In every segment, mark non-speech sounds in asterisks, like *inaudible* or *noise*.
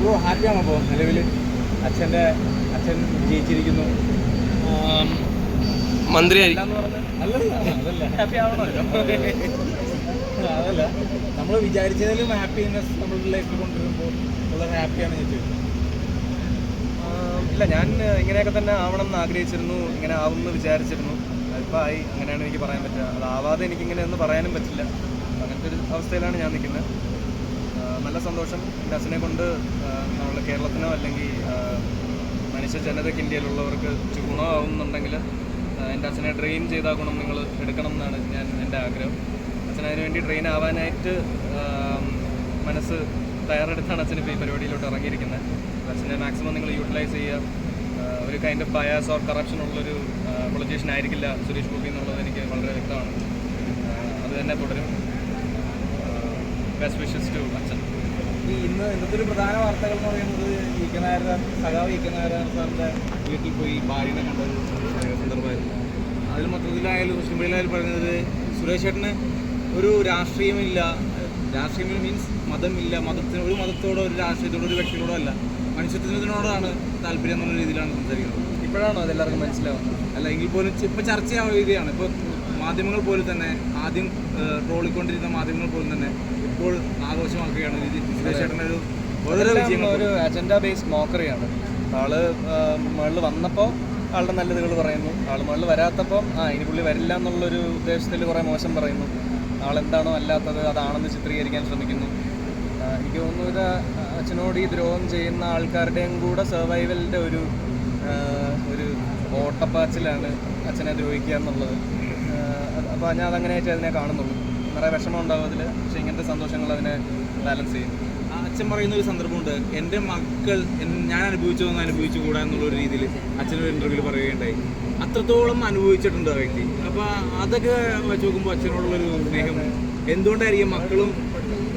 Bro ഹാപ്പിയാണോ അപ്പോൾ നിലവിൽ അച്ഛന്റെ അച്ഛൻ ജയിച്ചിരിക്കുന്നു. മന്ത്രി അല്ല പറഞ്ഞാൽ അല്ലല്ല അതല്ല. *laughs* നമ്മൾ വിചാരിച്ചതിലും ഹാപ്പിനെസ് നമ്മളുടെ ലൈഫിൽ കൊണ്ടുവരുമ്പോൾ ഉള്ള ഹാപ്പിയാണ് ചോദിച്ചത് ഇല്ല ഞാൻ ഇങ്ങനെയൊക്കെ തന്നെ ആവണം എന്ന് ആഗ്രഹിച്ചിരുന്നു. ഇങ്ങനെ ആവുമെന്ന് വിചാരിച്ചിരുന്നു. അതിപ്പോൾ ആയി. അങ്ങനെയാണ് എനിക്ക് പറയാൻ പറ്റുക. അതാവാതെ എനിക്കിങ്ങനെ ഒന്നും പറയാനും പറ്റില്ല. അങ്ങനത്തെ ഒരു അവസ്ഥയിലാണ് ഞാൻ നിൽക്കുന്നത്. നല്ല സന്തോഷം. അച്ഛനെ കൊണ്ട് നമ്മുടെ കേരളത്തിനോ അല്ലെങ്കിൽ മനുഷ്യ ജനതയ്ക്ക് ഇന്ത്യയിലുള്ളവർക്ക് ഗുണമാവുന്നുണ്ടെങ്കിൽ എന്റെ അച്ഛനെ ട്രെയിൻ ചെയ്ത ഗുണം നിങ്ങൾ എടുക്കണം എന്നാണ് ഞാൻ എന്റെ ആഗ്രഹം. അച്ഛൻ അതിനുവേണ്ടി ട്രെയിൻ ആവാനായിട്ട് മനസ്സ് തയ്യാറെടുത്താണ് അച്ഛൻ ഇപ്പോൾ ഈ പരിപാടിയിലോട്ട് ഇറങ്ങിയിരിക്കുന്നത്. അച്ഛനെ മാക്സിമം നിങ്ങൾ യൂട്ടിലൈസ് ചെയ്യുക. ഒരു kind of bias or corruption ഉള്ളൊരു പൊളിറ്റീഷ്യൻ ആയിരിക്കില്ല സുരേഷ് ഗോപി എന്നുള്ളത് എനിക്ക് വളരെ വ്യക്തമാണ്. അത് തന്നെ തുടരും. ബെസ്റ്റ് വിഷസ് ടു അച്ഛൻ. ഈ ഇന്ന് ഇന്നത്തെ ഒരു പ്രധാന വാർത്തകൾ എന്ന് പറയുന്നത് നായരുടെ സഖാവ് ഇ സാറിന്റെ വീട്ടിൽ പോയി ഭാര്യനെ കണ്ട ഒരു സന്ദർഭമായിരുന്നു. അതിൽ മൊത്തത്തിലായാലും മുസ്ലിം പള്ളിയിലായാലും പറയുന്നത് സുരേഷ് ചേട്ടന് ഒരു രാഷ്ട്രീയമില്ല. രാഷ്ട്രീയം മീൻസ് മതമില്ല. മതത്തിന് ഒരു മതത്തോടോ ഒരു രാഷ്ട്രീയത്തോടോ ഒരു വ്യക്തിയോടോ അല്ല. മനുഷ്യത്വത്തിനോടാണ് താല്പര്യം എന്നുള്ള രീതിയിലാണ് സംസാരിക്കുന്നത്. ഇപ്പോഴാണോ അതെല്ലാവർക്കും മനസ്സിലാവുന്നത്? അല്ല എങ്കിൽ പോലും ഇപ്പോൾ ചർച്ചയാവുകയാണ് ഇപ്പോൾ മാധ്യമങ്ങൾ പോലും തന്നെ ആദ്യം ട്രോളിക്കൊണ്ടിരുന്ന മാധ്യമങ്ങൾ പോലും തന്നെ ഇപ്പോൾ ആഘോഷമാക്കുകയാണ് ചേട്ടന്റെ ഒരു ഒരു അജണ്ട ബേസ്ഡ് മോക്കറിയാണ് ആൾ മുകളിൽ വന്നപ്പോൾ ആളുടെ നല്ലതുകൾ പറയുന്നു. ആൾ മുകളിൽ വരാത്തപ്പം ആ ഇനി പുള്ളി വരില്ല എന്നുള്ളൊരു ഉദ്ദേശത്തിൽ കുറേ മോശം പറയുന്നു. ആളെന്താണോ അല്ലാത്തത് അതാണെന്ന് ചിത്രീകരിക്കാൻ ശ്രമിക്കുന്നു. എനിക്ക് തോന്നുന്നു ഇത് അച്ഛനോട് ഈ ദ്രോഹം ചെയ്യുന്ന ആൾക്കാരുടെയും കൂടെ സർവൈവലിന്റെ ഒരു ഒരു ഓട്ടപ്പാച്ചിലാണ് അച്ഛനെ ദ്രോഹിക്കുക എന്നുള്ളത്. അപ്പോൾ ഞാൻ അതങ്ങനെയായിട്ട് അതിനെ കാണുന്നുള്ളൂ. നിറയെ വിഷമം ഉണ്ടാവും അതിൽ പക്ഷേ ഇങ്ങനത്തെ സന്തോഷങ്ങൾ അതിനെ ബാലൻസ് ചെയ്യും. അച്ഛൻ പറയുന്ന ഒരു സന്ദർഭമുണ്ട്. എന്റെ മക്കൾ ഞാൻ അനുഭവിച്ചതൊന്നും അനുഭവിച്ചുകൂടാ എന്നുള്ളൊരു രീതിയിൽ അച്ഛനൊരു ഇന്റർവ്യൂവിൽ പറയുകയുണ്ടായി. അത്രത്തോളം അനുഭവിച്ചിട്ടുണ്ട് ആ വ്യക്തി. അപ്പോൾ അതൊക്കെ വെച്ച് നോക്കുമ്പോൾ അച്ഛനോടുള്ളൊരു സ്നേഹം. എന്തുകൊണ്ടായിരിക്കും മക്കളും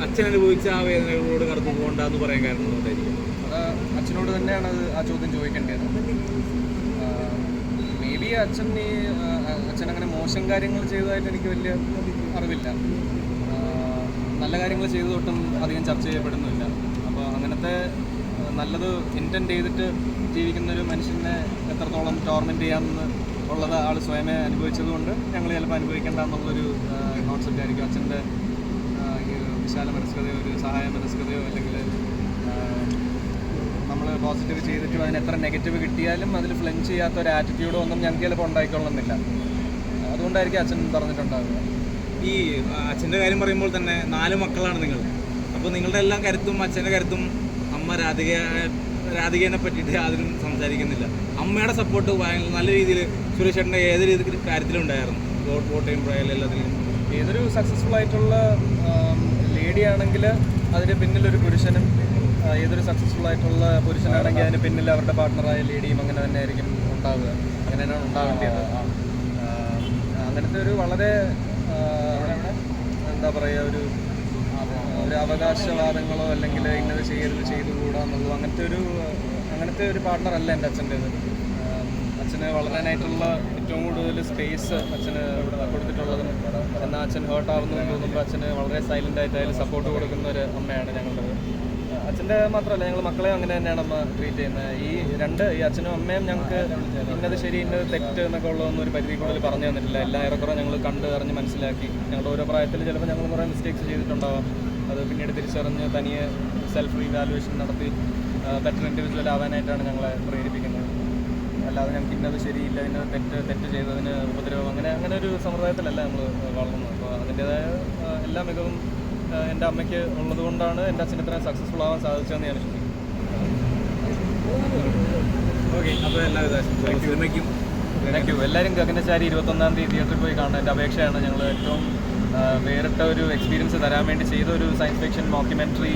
അച്ഛൻ അനുഭവിച്ച ആ വേദനകളോട് കടന്നു പോകണ്ടെന്ന് പറയാൻ കാരണം എന്തുകൊണ്ടായിരിക്കും അത് അച്ഛനോട് തന്നെയാണ് അത് ആ ചോദ്യം ചോദിക്കേണ്ടത്. മേ ബി അച്ഛൻ ഈ അച്ഛൻ അങ്ങനെ മോശം കാര്യങ്ങൾ ചെയ്തതായിട്ട് എനിക്ക് വലിയ അറിവില്ല. നല്ല കാര്യങ്ങൾ ചെയ്തു തൊട്ടും അധികം ചർച്ച ചെയ്യപ്പെടുന്നില്ല അപ്പോൾ അങ്ങനത്തെ നല്ലത് ഇന്റന്റ് ചെയ്തിട്ട് ജീവിക്കുന്ന ഒരു മനുഷ്യനെ എത്രത്തോളം ടോർമെന്റ് ചെയ്യാമെന്ന് ഉള്ളത് ആൾ സ്വയമേ അനുഭവിച്ചതുകൊണ്ട് ഞങ്ങൾ ചിലപ്പോൾ അനുഭവിക്കേണ്ട എന്നുള്ളൊരു കോൺസെപ്റ്റ് ആയിരിക്കും അച്ഛന്റെ വിശാല മനസ്കതയോ ഒരു സഹായ മനസ്കതയോ അല്ലെങ്കിൽ നമ്മൾ പോസിറ്റീവ് ചെയ്തിട്ടും അതിന് എത്ര നെഗറ്റീവ് കിട്ടിയാലും അതിൽ ഫ്ലെഞ്ച് ചെയ്യാത്ത ഒരു ആറ്റിറ്റ്യൂഡോ ഒന്നും ഞങ്ങൾക്ക് ചിലപ്പോൾ ഉണ്ടായിക്കൊള്ളുന്നില്ല. അതുകൊണ്ടായിരിക്കും അച്ഛൻ പറഞ്ഞിട്ടുണ്ടാവുക. ഈ അച്ഛന്റെ കാര്യം പറയുമ്പോൾ തന്നെ നാല് മക്കളാണ് നിങ്ങൾ. അപ്പോൾ നിങ്ങളുടെ എല്ലാം കരുത്തും അച്ഛന്റെ കരുത്തും അമ്മ രാധിക രാധികേനെ പറ്റിയിട്ട് യാതൊരു സംസാരിക്കുന്നില്ല. അമ്മയുടെ സപ്പോർട്ട് നല്ല രീതിയിൽ സുരേഷ് ചേട്ടന്റെ ഏത് രീതി കാര്യത്തിലും ഉണ്ടായിരുന്നു? വോട്ട് വോട്ട് ചെയ്യുമ്പോഴായാലും എല്ലാത്തിലും. ഏതൊരു സക്സസ്ഫുൾ ആയിട്ടുള്ള ലേഡി ആണെങ്കിൽ അതിന് പിന്നിലൊരു പുരുഷനും ഏതൊരു സക്സസ്ഫുൾ ആയിട്ടുള്ള പുരുഷനാണെങ്കിൽ അതിന് പിന്നിൽ അവരുടെ പാർട്ട്ണറായ ലേഡിയും അങ്ങനെ തന്നെ ആയിരിക്കും ഉണ്ടാവുക. അങ്ങനെ തന്നെയാണ് ഉണ്ടാവേണ്ടത് അങ്ങനത്തെ ഒരു വളരെ എന്താ പറയുക ഒരു ഒരു അവകാശവാദങ്ങളോ അല്ലെങ്കിൽ ഇന്നത് ചെയ്യരുത് ചെയ്തുകൂടാ എന്നുള്ളതോ അങ്ങനത്തെ ഒരു അങ്ങനത്തെ ഒരു പാർട്ട്ണർ അല്ല എന്റെ അച്ഛന്റേത്. അച്ഛന് വളരാനായിട്ടുള്ള ഏറ്റവും കൂടുതൽ സ്പേസ് അച്ഛന് കൊടുത്തിട്ടുള്ളതും എന്നാൽ അച്ഛൻ ഹേർട്ട് ആവുന്നു എന്ന് തോന്നുമ്പോൾ അച്ഛന് വളരെ സൈലന്റ് ആയിട്ട് അതിൽ സപ്പോർട്ട് കൊടുക്കുന്ന ഒരു അമ്മയാണ് ഞങ്ങളുടേത്. അച്ഛന്റെ മാത്രമല്ല ഞങ്ങൾ മക്കളെ അങ്ങനെ തന്നെയാണ് അമ്മ ട്രീറ്റ് ചെയ്യുന്നത്. ഈ രണ്ട് ഈ അച്ഛനും അമ്മയും ഞങ്ങൾക്ക് ഇന്നത് ശരി ഇന്നത് തെറ്റ് എന്നൊക്കെ ഉള്ളതൊന്നും ഒരു പരിധി കൂടുതൽ പറഞ്ഞു തന്നിട്ടില്ല. എല്ലാം ഏറെക്കുറെ ഞങ്ങൾ കണ്ട് അറിഞ്ഞ് മനസ്സിലാക്കി. ഞങ്ങളുടെ ഓരോ പ്രായത്തിൽ ചിലപ്പോൾ ഞങ്ങൾ കുറേ മിസ്റ്റേക്സ് ചെയ്തിട്ടുണ്ടാവാം. അത് പിന്നീട് തിരിച്ചറിഞ്ഞ് തനിയെ സെൽഫ് റീവാലുവേഷൻ നടത്തി ബെറ്റർ ഇൻഡിവിജ്വൽ ആവാനായിട്ടാണ് ഞങ്ങളെ പ്രേരിപ്പിക്കുന്നത്. അല്ലാതെ ഞങ്ങൾക്ക് ഇന്നത് ശരിയില്ല ഇന്നത് തെറ്റ് തെറ്റ് ചെയ്തതിന് ഉപദ്രവം അങ്ങനെ അങ്ങനെ ഒരു സമ്പ്രദായത്തിലല്ല നമ്മൾ വളർന്നത്. അപ്പോൾ അതിന്റേതായ എല്ലാ മികവും എന്റെ അമ്മയ്ക്ക് ഉള്ളതുകൊണ്ടാണ് എന്റെ അച്ഛൻ ഇത്രയും സക്സസ്ഫുൾ ആവാൻ സാധിച്ചതെന്ന് ഞാൻ വിശ്വസിക്കുന്നു. ഓക്കെ അപ്പോൾ എല്ലാവിധ സിനിമയ്ക്കും താങ്ക് യു എല്ലാവരും ഗഗനചാരി ഇരുപത്തൊന്നാം തീയതി തിയേറ്ററിൽ പോയി കാണുന്ന എന്റെ അപേക്ഷയാണ് ഞങ്ങൾ ഏറ്റവും വേറിട്ട ഒരു എക്സ്പീരിയൻസ് തരാൻ വേണ്ടി ചെയ്ത ഒരു സയൻസ് ഫിക്ഷൻ മോക്യുമെന്ററി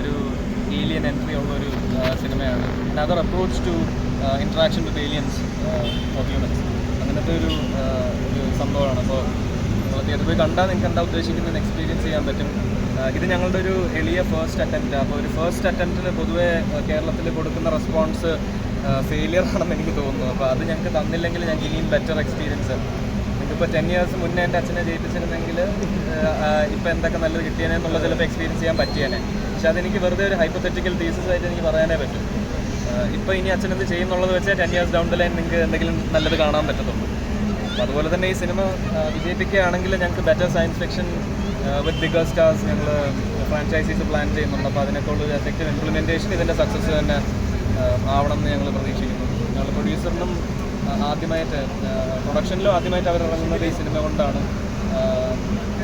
ഒരു ഏലിയൻ എൻട്രി ഉള്ള ഒരു സിനിമയാണ് other approach to interaction with aliens of humans അങ്ങനത്തെ ഒരു ഒരു സംഭവമാണ്. അപ്പോൾ നമ്മൾ തിയേറ്ററിൽ പോയി കണ്ടാൽ നിങ്ങൾക്ക് എന്താ ഉദ്ദേശിക്കുന്നത് എക്സ്പീരിയൻസ് ചെയ്യാൻ പറ്റും. ഇത് ഞങ്ങളുടെ ഒരു എളിയ ഫസ്റ്റ് അറ്റംപ്റ്റ് അപ്പോൾ ഒരു ഫസ്റ്റ് അറ്റംപ്റ്റിന് പൊതുവേ കേരളത്തിൽ കൊടുക്കുന്ന റെസ്പോൺസ് ഫെയിലിയർ ആണെന്ന് എനിക്ക് തോന്നുന്നു. അപ്പോൾ അത് ഞങ്ങൾക്ക് തന്നില്ലെങ്കിൽ ഞങ്ങൾക്ക് ഇനിയും ബെറ്റർ എക്സ്പീരിയൻസ് നിങ്ങൾക്കിപ്പോൾ ടെൻ ഇയേഴ്സ് മുന്നേ എന്റെ അച്ഛനെ ജയിപ്പിച്ചിരുന്നെങ്കിൽ ഇപ്പോൾ എന്തൊക്കെ നല്ലത് കിട്ടിയേനെ എന്നുള്ളത് ചിലപ്പോൾ എക്സ്പീരിയൻസ് ചെയ്യാൻ പറ്റിയേനെ. പക്ഷെ അതെനിക്ക് വെറുതെ ഒരു ഹൈപ്പത്തറ്റിക്കൽ തീസസ് ആയിട്ട് എനിക്ക് പറയാനേ പറ്റും. ഇപ്പോൾ ഇനി അച്ഛൻ എന്ത് ചെയ്യുന്നുള്ളത് വെച്ചാൽ ten years down the line നിങ്ങൾക്ക് എന്തെങ്കിലും നല്ലത് കാണാൻ പറ്റത്തുള്ളൂ. അപ്പോൾ അതുപോലെ തന്നെ ഈ സിനിമ വിജയിപ്പിക്കുകയാണെങ്കിൽ ഞങ്ങൾക്ക് better science fiction with bigger stars ഞങ്ങൾ ഫ്രാഞ്ചൈസീസ് പ്ലാൻ ചെയ്യുന്നുണ്ട്. അപ്പോൾ അതിനൊക്കെ ഒരു എഫക്റ്റീവ് ഇംപ്ലിമെന്റേഷൻ ഇതിന്റെ സക്സസ് തന്നെ ആവണം എന്ന് ഞങ്ങൾ പ്രതീക്ഷിക്കുന്നു. ഞങ്ങൾ പ്രൊഡ്യൂസറിനും ആദ്യമായിട്ട് പ്രൊഡക്ഷനിലും ആദ്യമായിട്ട് അവർ ഇറങ്ങുന്നത് ഈ സിനിമ കൊണ്ടാണ്.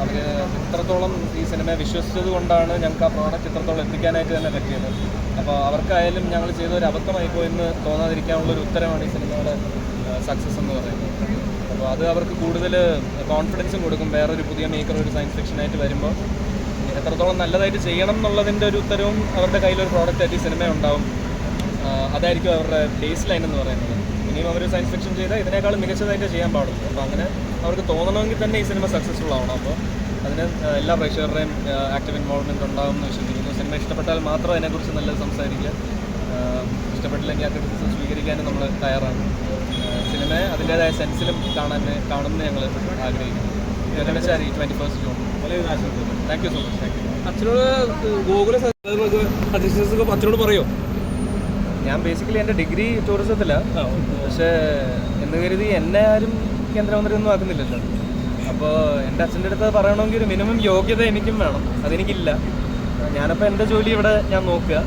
അവർ ഇത്രത്തോളം ഈ സിനിമയെ വിശ്വസിച്ചത് കൊണ്ടാണ് ഞങ്ങൾക്ക് ആ പ്രോഡക്റ്റ് ഇത്രത്തോളം എത്തിക്കാനായിട്ട് തന്നെ പറ്റിയത്. അപ്പോൾ അവർക്കായാലും ഞങ്ങൾ ചെയ്ത ഒരു അബദ്ധമായി പോയെന്ന് തോന്നാതിരിക്കാനുള്ള ഒരു ഉത്തരമാണ് ഈ സിനിമയുടെ സക്സസ് എന്ന് പറയുന്നത്. അപ്പോൾ അത് അവർക്ക് കൂടുതൽ കോൺഫിഡൻസും കൊടുക്കും. വേറൊരു പുതിയ മേക്കർ ഒരു സയൻസ് ഫിക്ഷനായിട്ട് വരുമ്പോൾ. എത്രത്തോളം നല്ലതായിട്ട് ചെയ്യണം എന്നുള്ളതിന്റെ ഒരു ഉത്തരവും അവരുടെ കയ്യിലൊരു പ്രോഡക്റ്റ് ആയിട്ട് ഈ സിനിമ ഉണ്ടാവും. അതായിരിക്കും അവരുടെ ബേസ് ലൈൻ എന്ന് പറയുന്നത്. ഇനിയും അവർ സയൻസ് ഫിക്ഷൻ ചെയ്താൽ ഇതിനേക്കാളും മികച്ചതായിട്ട് ചെയ്യാൻ പാടുള്ളൂ. അപ്പോൾ അങ്ങനെ അവർക്ക് തോന്നണമെങ്കിൽ തന്നെ ഈ സിനിമ സക്സസ്ഫുൾ ആവണം. അപ്പോൾ അതിന് എല്ലാ പ്രേക്ഷകരുടെയും ആക്റ്റീവ് ഇൻവോൾവ്മെന്റ് ഉണ്ടാവും എന്ന് വിശ്വസിക്കുന്നു. സിനിമ ഇഷ്ടപ്പെട്ടാൽ മാത്രം അതിനെക്കുറിച്ച് നല്ലത് സംസാരിക്കുക. ഇഷ്ടപ്പെട്ടില്ലെങ്കിൽ ആ ക്രിറ്റിസിസം സ്വീകരിക്കാനും നമ്മൾ തയ്യാറാണ്. സിനിമയെ അതിന്റെതായ സെൻസിലും കാണാൻ കാണുമെന്ന് ഞങ്ങൾ ആഗ്രഹിക്കുന്നു. രമേശാരി twenty first June. Thank you so much thank you അച്ഛനോട് ഗോകുല അധ്യക്ഷനൊക്കെ അച്ഛനോട് പറയോ? ഞാൻ ബേസിക്കലി എന്റെ ഡിഗ്രി ടൂറിസത്തിലാണ് പക്ഷേ എന്ന് കരുതി എന്നെ ആരും കേന്ദ്രമന്ത്രി ഒന്നും ആക്കുന്നില്ലല്ലോ. അപ്പോൾ എന്റെ അച്ഛന്റെ അടുത്ത് പറയണമെങ്കിൽ ഒരു മിനിമം യോഗ്യത എനിക്കും വേണം. അതെനിക്കില്ല. ഞാനപ്പോൾ എന്റെ ജോലി ഇവിടെ ഞാൻ നോക്കുക.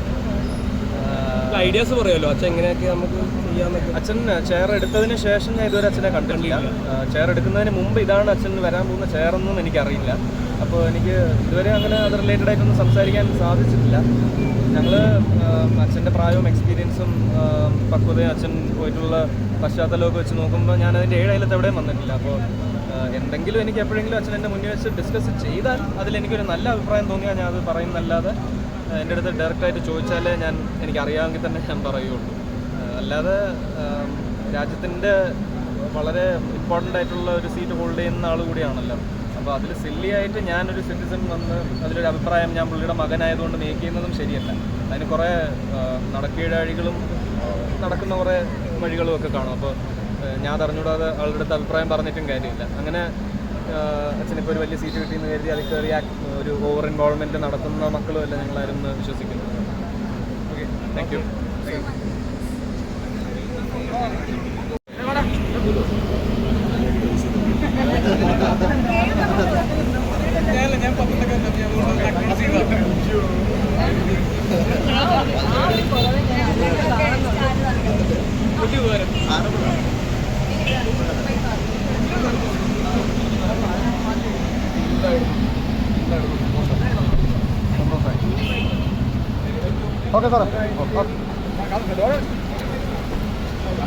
ഐഡിയാസ് പറയുമല്ലോ അച്ഛൻ എങ്ങനെയൊക്കെ നമുക്ക് അച്ഛൻ ചെയർ എടുത്തതിന് ശേഷം ഞാൻ ഇതുവരെ അച്ഛനെ കണ്ടിട്ടില്ല. ചെയർ എടുക്കുന്നതിന് മുമ്പ് ഇതാണ് അച്ഛൻ വരാൻ പോകുന്ന ചെയർ എന്നും എനിക്കറിയില്ല. അപ്പോൾ എനിക്ക് ഇതുവരെ അങ്ങനെ അത് റിലേറ്റഡ് ആയിട്ടൊന്നും സംസാരിക്കാൻ സാധിച്ചിട്ടില്ല. ഞങ്ങൾ അച്ഛന്റെ പ്രായവും എക്സ്പീരിയൻസും പക്വതയും അച്ഛൻ പോയിട്ടുള്ള പശ്ചാത്തലമൊക്കെ വെച്ച് നോക്കുമ്പോൾ ഞാൻ അതിന്റെ ഏഴായാലത്ത് എവിടെയും വന്നിട്ടില്ല. അപ്പോൾ എന്തെങ്കിലും എനിക്ക് എപ്പോഴെങ്കിലും അച്ഛൻ എന്റെ മുന്നിൽ വെച്ച് ഡിസ്കസ് ചെയ്താൽ അതിലെനിക്കൊരു നല്ല അഭിപ്രായം തോന്നിയാൽ ഞാൻ അത് പറയുന്നല്ലാതെ എന്റെ അടുത്ത് ഡയറക്റ്റായിട്ട് ചോദിച്ചാലേ ഞാൻ എനിക്കറിയാമെങ്കിൽ തന്നെ ഞാൻ പറയുള്ളൂ അല്ലാതെ രാജ്യത്തിന്റെ വളരെ ഇമ്പോർട്ടന്റ് ആയിട്ടുള്ള ഒരു സീറ്റ് ഹോൾഡ് ചെയ്യുന്ന ആൾ കൂടിയാണല്ലോ. അപ്പോൾ അതിൽ സില്ലി ആയിട്ട് ഞാനൊരു സിറ്റിസൺ വന്ന് അതിലൊരു അഭിപ്രായം ഞാൻ പുള്ളിയുടെ മകനായതുകൊണ്ട് മേക്ക് ചെയ്യുന്നതും ശരിയല്ല. അതിന് കുറേ നടക്കീഴാഴികളും നടക്കുന്ന കുറേ വഴികളും ഒക്കെ കാണും. അപ്പോൾ ഞാൻ അറിഞ്ഞൂടാതെ ആളുടെ അടുത്ത് അഭിപ്രായം പറഞ്ഞിട്ടും കാര്യമില്ല. അങ്ങനെ അച്ഛനിപ്പോൾ ഒരു വലിയ സീറ്റ് കിട്ടിയെന്ന് കരുതി അതിൽ കയറി ഒരു ഓവർ ഇൻവോൾവ്മെന്റ് നടത്തുന്ന മക്കളും അല്ല ഞങ്ങളാരും വിശ്വസിക്കുന്നു. ഓക്കെ താങ്ക് യു ഞാൻ പത്രത്തിലൊക്കെ ഞാൻ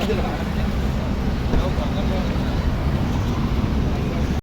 这个。